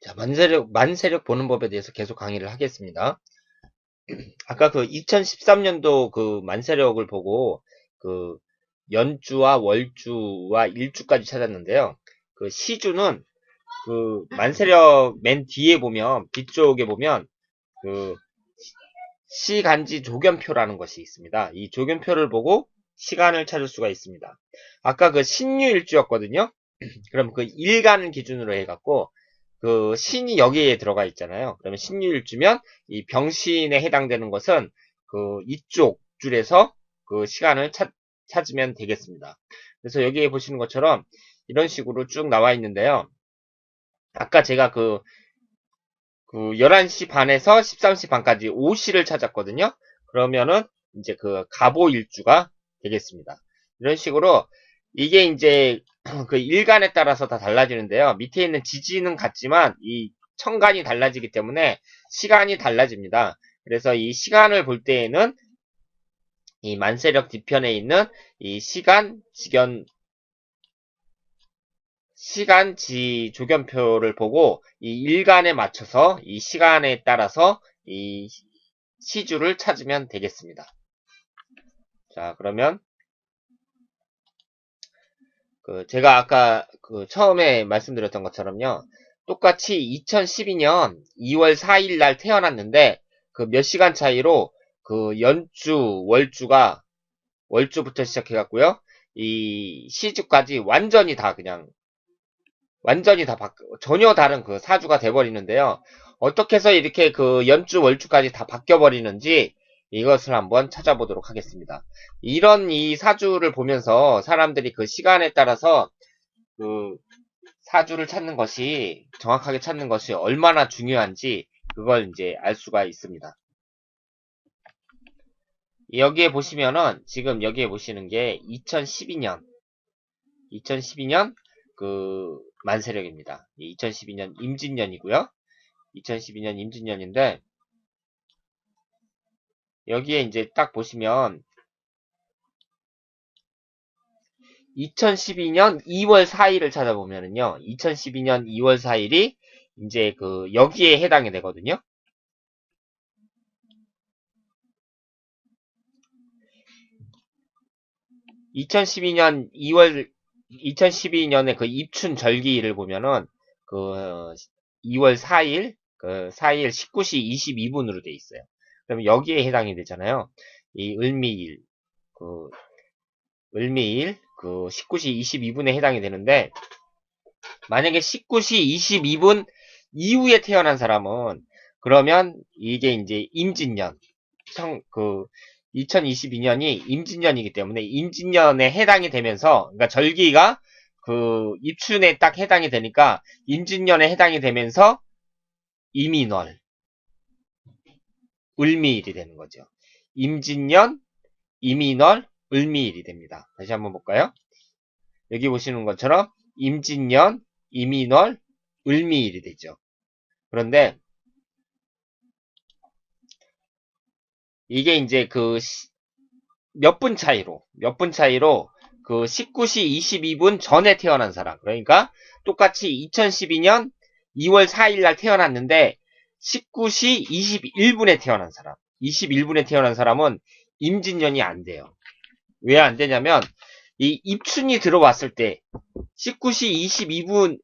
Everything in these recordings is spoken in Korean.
자, 만세력, 만세력 보는 법에 대해서 계속 강의를 하겠습니다. 아까 그 2013년도 그 만세력을 보고 그 연주와 월주와 일주까지 찾았는데요. 그 시주는 그 만세력 맨 뒤에 보면 뒤쪽에 보면 그 시간지 조견표라는 것이 있습니다. 이 조견표를 보고 시간을 찾을 수가 있습니다. 아까 그 신유일주였거든요. 그럼 그 일간을 기준으로 해갖고 그 신이 여기에 들어가 있잖아요. 그러면 신유일주면 이 병신에 해당되는 것은 그 이쪽 줄에서 그 시간을 찾, 찾으면 되겠습니다. 그래서 여기에 보시는 것처럼 이런 식으로 쭉 나와 있는데요. 아까 제가 그, 그 11시 반에서 13시 반까지 5시를 찾았거든요. 그러면은 이제 그 가보 일주가 되겠습니다. 이런 식으로 이게 이제 그 일간에 따라서 다 달라지는데요. 밑에 있는 지지는 같지만 이 청간이 달라지기 때문에 시간이 달라집니다. 그래서 이 시간을 볼 때에는 이 만세력 뒤편에 있는 이 시간 지견 시간 지 조견표를 보고 이 일간에 맞춰서 이 시간에 따라서 이 시주를 찾으면 되겠습니다. 자, 그러면 그 제가 아까 그 처음에 말씀드렸던 것처럼요. 똑같이 2012년 2월 4일 날 태어났는데 그 몇 시간 차이로 그 연주, 월주가 월주부터 시작해 갖고요. 이 시주까지 완전히 다 그냥 완전히 다 바, 전혀 다른 그 사주가 돼 버리는데요. 어떻게 해서 이렇게 그 연주, 월주까지 다 바뀌어 버리는지 이것을 한번 찾아보도록 하겠습니다. 이런 이 사주를 보면서 사람들이 그 시간에 따라서 그 사주를 찾는 것이 정확하게 찾는 것이 얼마나 중요한지 그걸 이제 알 수가 있습니다. 여기에 보시면은 지금 여기에 보시는 게 2012년 2012년 그 만세력입니다. 2012년 임진년이고요. 2012년 임진년인데 여기에 이제 딱 보시면 2012년 2월 4일을 찾아보면은요. 2012년 2월 4일이 이제 그 여기에 해당이 되거든요. (2012년 2월) 2012년에 그 입춘 절기를 보면은 그 2월 4일 그 4일 19시 22분으로 돼 있어요. 그러면 여기에 해당이 되잖아요. 이 을미일, 그, 을미일, 그, 19시 22분에 해당이 되는데, 만약에 19시 22분 이후에 태어난 사람은, 그러면 이게 이제 임진년, 청, 그, 2022년이 임진년이기 때문에 임진년에 해당이 되면서, 그러니까 절기가 그 입춘에 딱 해당이 되니까 임진년에 해당이 되면서 이민월, 을미일이 되는 거죠. 임진년, 이민월, 을미일이 됩니다. 다시 한번 볼까요? 여기 보시는 것처럼 임진년, 이민월, 을미일이 되죠. 그런데 이게 이제 그 몇 분 차이로 몇 분 차이로 그 19시 22분 전에 태어난 사람 그러니까 똑같이 2012년 2월 4일 날 태어났는데 19시 21분에 태어난 사람. 21분에 태어난 사람은 임진년이 안 돼요. 왜 안 되냐면 이 입춘이 들어왔을 때 19시 22분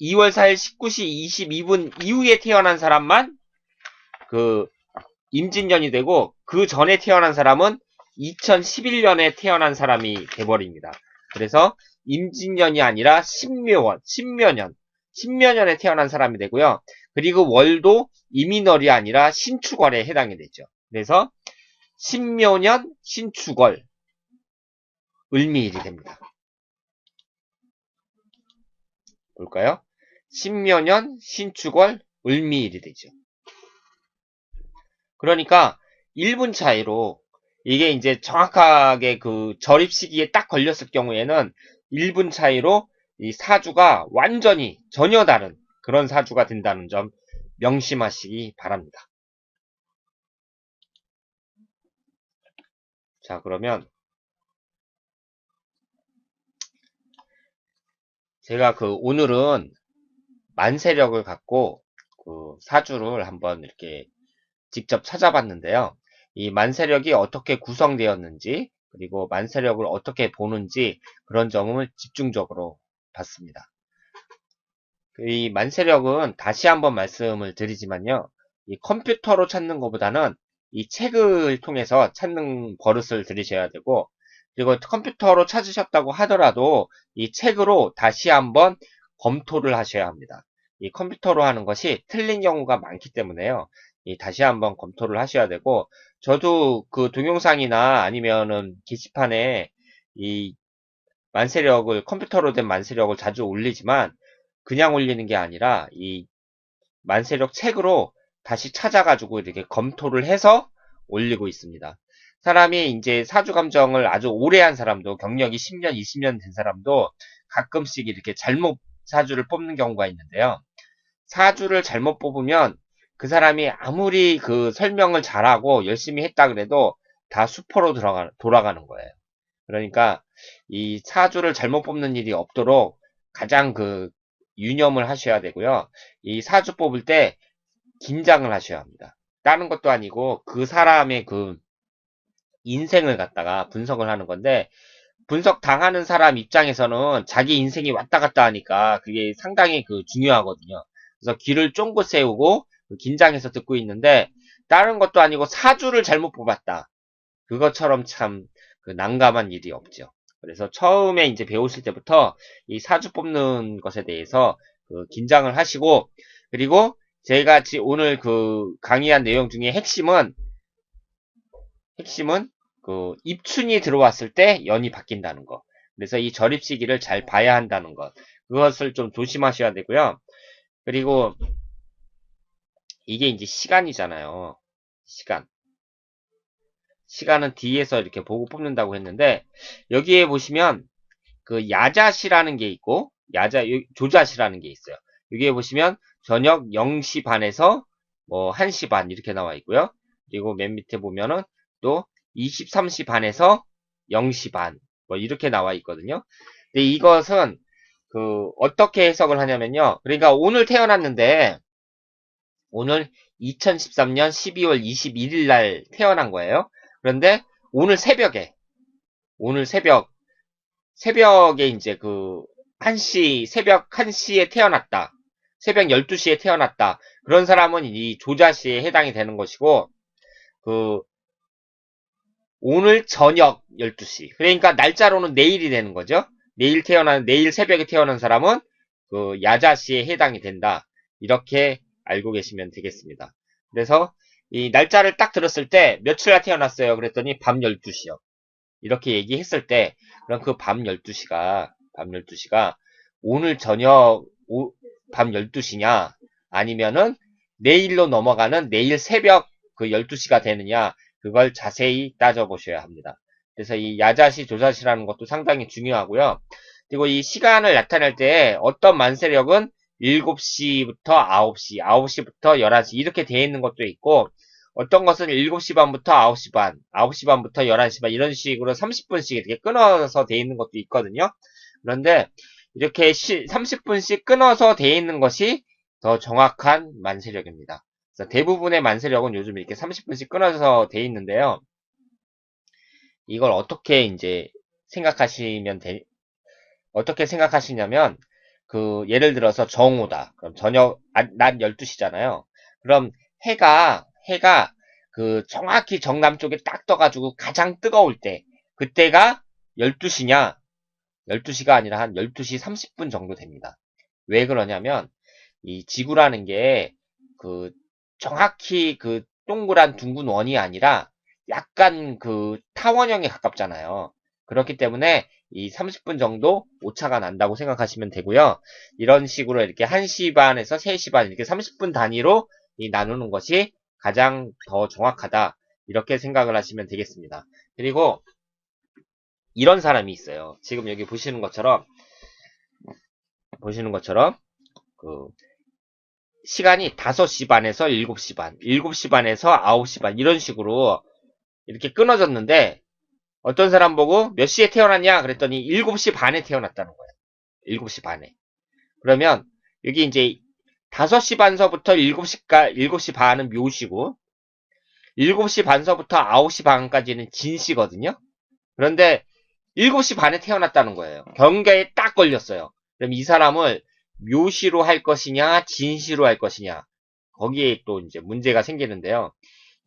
2월 4일 19시 22분 이후에 태어난 사람만 그 임진년이 되고 그 전에 태어난 사람은 2011년에 태어난 사람이 돼버립니다. 그래서 임진년이 아니라 신묘원, 신묘년, 신묘년에 태어난 사람이 되고요. 그리고 월도 이민월이 아니라 신축월에 해당이 되죠. 그래서 신묘년 신축월 을미일이 됩니다. 볼까요? 신묘년 신축월 을미일이 되죠. 그러니까 1분 차이로 이게 이제 정확하게 그 절입 시기에 딱 걸렸을 경우에는 1분 차이로 이 사주가 완전히 전혀 다른 그런 사주가 된다는 점 명심하시기 바랍니다. 자, 그러면 제가 그 오늘은 만세력을 갖고 그 사주를 한번 이렇게 직접 찾아봤는데요. 이 만세력이 어떻게 구성되었는지 그리고 만세력을 어떻게 보는지 그런 점을 집중적으로 봤습니다. 이 만세력은 다시 한번 말씀을 드리지만요. 이 컴퓨터로 찾는 것보다는 이 책을 통해서 찾는 버릇을 들이셔야 되고 그리고 컴퓨터로 찾으셨다고 하더라도 이 책으로 다시 한번 검토를 하셔야 합니다. 이 컴퓨터로 하는 것이 틀린 경우가 많기 때문에요. 이 다시 한번 검토를 하셔야 되고 저도 그 동영상이나 아니면은 게시판에 이 만세력을 컴퓨터로 된 만세력을 자주 올리지만 그냥 올리는 게 아니라 이 만세력 책으로 다시 찾아가지고 이렇게 검토를 해서 올리고 있습니다. 사람이 이제 사주 감정을 아주 오래 한 사람도 경력이 10년, 20년 된 사람도 가끔씩 이렇게 잘못 사주를 뽑는 경우가 있는데요. 사주를 잘못 뽑으면 그 사람이 아무리 그 설명을 잘하고 열심히 했다 그래도 다 수포로 들어가, 돌아가는 거예요. 그러니까 이 사주를 잘못 뽑는 일이 없도록 가장 그 유념을 하셔야 되고요. 이 사주 뽑을 때 긴장을 하셔야 합니다. 다른 것도 아니고 그 사람의 그 인생을 갖다가 분석을 하는 건데 분석 당하는 사람 입장에서는 자기 인생이 왔다 갔다 하니까 그게 상당히 그 중요하거든요. 그래서 귀를 쫑긋 세우고 그 긴장해서 듣고 있는데 다른 것도 아니고 사주를 잘못 뽑았다. 그것처럼 참 그 난감한 일이 없죠. 그래서 처음에 이제 배우실 때부터 이 사주 뽑는 것에 대해서 그 긴장을 하시고 그리고 제가 오늘 그 강의한 내용 중에 핵심은 핵심은 그 입춘이 들어왔을 때 연이 바뀐다는 거. 그래서 이 절입 시기를 잘 봐야 한다는 것. 그것을 좀 조심하셔야 되고요. 그리고 이게 이제 시간이잖아요. 시간. 시간은 뒤에서 이렇게 보고 뽑는다고 했는데 여기에 보시면 그 야자시라는 게 있고 야자 조자시라는 게 있어요. 여기에 보시면 저녁 0시 반에서 뭐 1시 반 이렇게 나와 있고요. 그리고 맨 밑에 보면은 또 23시 반에서 0시 반 뭐 이렇게 나와 있거든요. 근데 이것은 그 어떻게 해석을 하냐면요. 그러니까 오늘 태어났는데 오늘 2013년 12월 21일 날 태어난 거예요. 그런데 오늘 새벽에 오늘 새벽 새벽에 이제 그 1시 새벽 1시에 태어났다. 새벽 12시에 태어났다. 그런 사람은 이 조자시에 해당이 되는 것이고 그 오늘 저녁 12시. 그러니까 날짜로는 내일이 되는 거죠. 내일 태어난, 내일 새벽에 태어난 사람은 그 야자시에 해당이 된다. 이렇게 알고 계시면 되겠습니다. 그래서 이 날짜를 딱 들었을 때 며칠 날 태어났어요. 그랬더니 밤 12시요. 이렇게 얘기했을 때 그럼 그 밤 12시가 밤 12시가 오늘 저녁 오, 밤 12시냐 아니면은 내일로 넘어가는 내일 새벽 그 12시가 되느냐 그걸 자세히 따져보셔야 합니다. 그래서 이 야자시, 조자시라는 것도 상당히 중요하고요. 그리고 이 시간을 나타낼 때 어떤 만세력은 7시부터 9시, 9시부터 11시 이렇게 되어 있는 것도 있고 어떤 것은 7시 반부터 9시 반, 9시 반부터 11시 반 이런 식으로 30분씩 이렇게 끊어서 되어 있는 것도 있거든요. 그런데 이렇게 30분씩 끊어서 되어 있는 것이 더 정확한 만세력입니다. 대부분의 만세력은 요즘 이렇게 30분씩 끊어서 돼 있는데요. 이걸 어떻게 이제 생각하시면 돼, 어떻게 생각하시냐면, 그, 예를 들어서 정오다. 그럼 저녁, 아, 낮 12시잖아요. 그럼 해가, 해가 그 정확히 정남 쪽에 딱 떠가지고 가장 뜨거울 때, 그때가 12시냐? 12시가 아니라 한 12시 30분 정도 됩니다. 왜 그러냐면, 이 지구라는 게, 그, 정확히 그 동그란 둥근 원이 아니라 약간 그 타원형에 가깝잖아요. 그렇기 때문에 이 30분 정도 오차가 난다고 생각하시면 되고요. 이런 식으로 이렇게 1시 반에서 3시 반 이렇게 30분 단위로 나누는 것이 가장 더 정확하다. 이렇게 생각을 하시면 되겠습니다. 그리고 이런 사람이 있어요. 지금 여기 보시는 것처럼 보시는 것처럼 그 시간이 5시 반에서 7시 반, 7시 반에서 9시 반 이런 식으로 이렇게 끊어졌는데 어떤 사람 보고 몇 시에 태어났냐 그랬더니 7시 반에 태어났다는 거예요. 7시 반에. 그러면 여기 이제 5시 반서부터 7시까, 7시 반은 묘시고, 7시 반서부터 9시 반까지는 진시거든요? 그런데 7시 반에 태어났다는 거예요. 경계에 딱 걸렸어요. 그럼 이 사람을 묘시로 할 것이냐, 진시로 할 것이냐. 거기에 또 이제 문제가 생기는데요.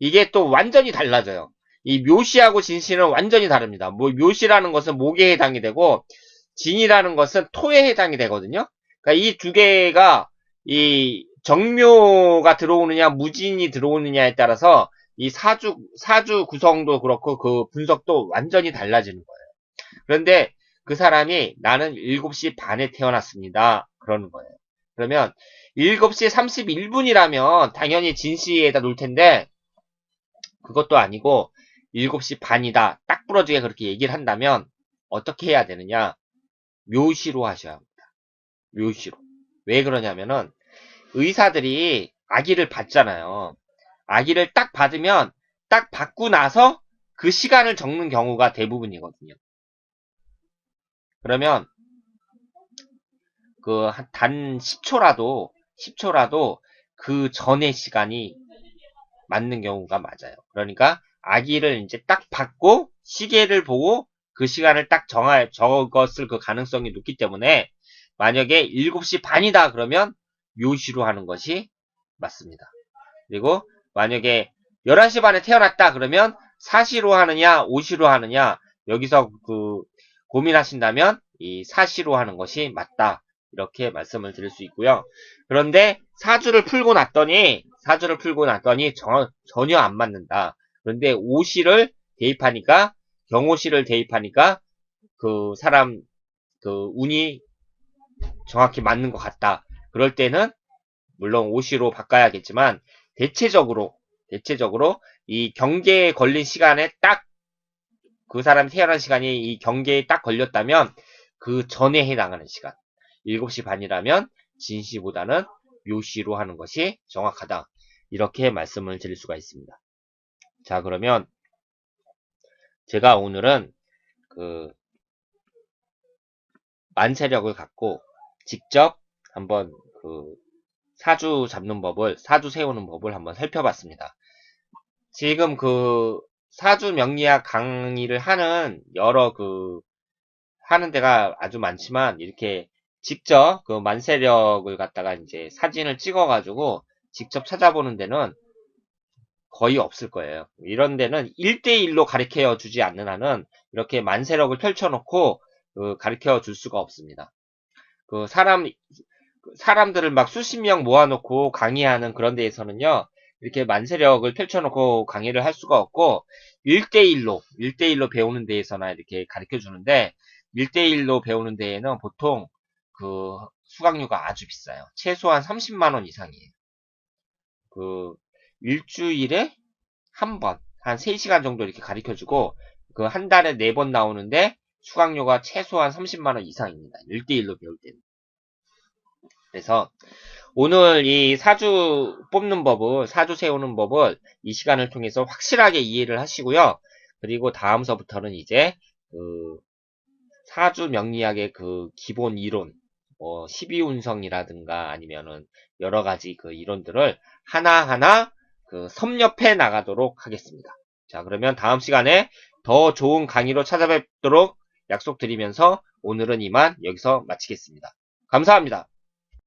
이게 또 완전히 달라져요. 이 묘시하고 진시는 완전히 다릅니다. 뭐 묘시라는 것은 목에 해당이 되고 진이라는 것은 토에 해당이 되거든요. 그러니까 이 두 개가 이 정묘가 들어오느냐 무진이 들어오느냐에 따라서 이 사주 사주 구성도 그렇고 그 분석도 완전히 달라지는 거예요. 그런데 그 사람이 나는 7시 반에 태어났습니다. 그러는 거예요. 그러면 7시 31분이라면 당연히 진시에다 놓을 텐데 그것도 아니고 7시 반이다. 딱 부러지게 그렇게 얘기를 한다면 어떻게 해야 되느냐? 묘시로 하셔야 합니다. 묘시로. 왜 그러냐면은 의사들이 아기를 받잖아요. 아기를 딱 받으면 딱 받고 나서 그 시간을 적는 경우가 대부분이거든요. 그러면 그 단 10초라도 10초라도 그 전의 시간이 맞는 경우가 맞아요. 그러니까 아기를 이제 딱 받고 시계를 보고 그 시간을 딱 정할 적었을 그 가능성이 높기 때문에 만약에 7시 반이다 그러면 묘시로 하는 것이 맞습니다. 그리고 만약에 11시 반에 태어났다 그러면 사시로 하느냐 오시로 하느냐 여기서 그 고민하신다면 이 사시로 하는 것이 맞다. 이렇게 말씀을 드릴 수 있고요. 그런데 사주를 풀고 났더니 사주를 풀고 났더니 전, 전혀 안 맞는다. 그런데 오시를 대입하니까 경오시를 대입하니까 그 사람 그 운이 정확히 맞는 것 같다. 그럴 때는 물론 오시로 바꿔야겠지만 대체적으로 대체적으로 이 경계에 걸린 시간에 딱 그 사람이 태어난 시간이 이 경계에 딱 걸렸다면 그 전에 해당하는 시간 7시 반이라면 진시보다는 묘시로 하는 것이 정확하다. 이렇게 말씀을 드릴 수가 있습니다. 자, 그러면 제가 오늘은 그 만세력을 갖고 직접 한번 그 사주 잡는 법을, 사주 세우는 법을 한번 살펴봤습니다. 지금 그 사주 명리학 강의를 하는 여러 그 하는 데가 아주 많지만 이렇게 직접 그 만세력을 갖다가 이제 사진을 찍어가지고 직접 찾아보는 데는 거의 없을 거예요. 이런 데는 1대1로 가르쳐 주지 않는 한은 이렇게 만세력을 펼쳐놓고 그 가르쳐 줄 수가 없습니다. 그 사람, 사람들을 막 수십 명 모아놓고 강의하는 그런 데에서는요, 이렇게 만세력을 펼쳐놓고 강의를 할 수가 없고, 1대1로, 1대1로 배우는 데에서나 이렇게 가르쳐 주는데, 1대1로 배우는 데에는 보통 그 수강료가 아주 비싸요. 최소한 30만원 이상이에요. 그 일주일에 한 번, 한 3시간 정도 이렇게 가르쳐주고 그 한 달에 4번 나오는데 수강료가 최소한 30만원 이상입니다. 1대1로 배울 때는. 그래서 오늘 이 사주 뽑는 법을, 사주 세우는 법을 이 시간을 통해서 확실하게 이해를 하시고요. 그리고 다음서부터는 이제 그 사주 명리학의 그 기본 이론, 뭐 12운성이라든가 아니면은 여러 가지 그 이론들을 하나하나 그 섭렵해 나가도록 하겠습니다. 자, 그러면 다음 시간에 더 좋은 강의로 찾아뵙도록 약속드리면서 오늘은 이만 여기서 마치겠습니다. 감사합니다.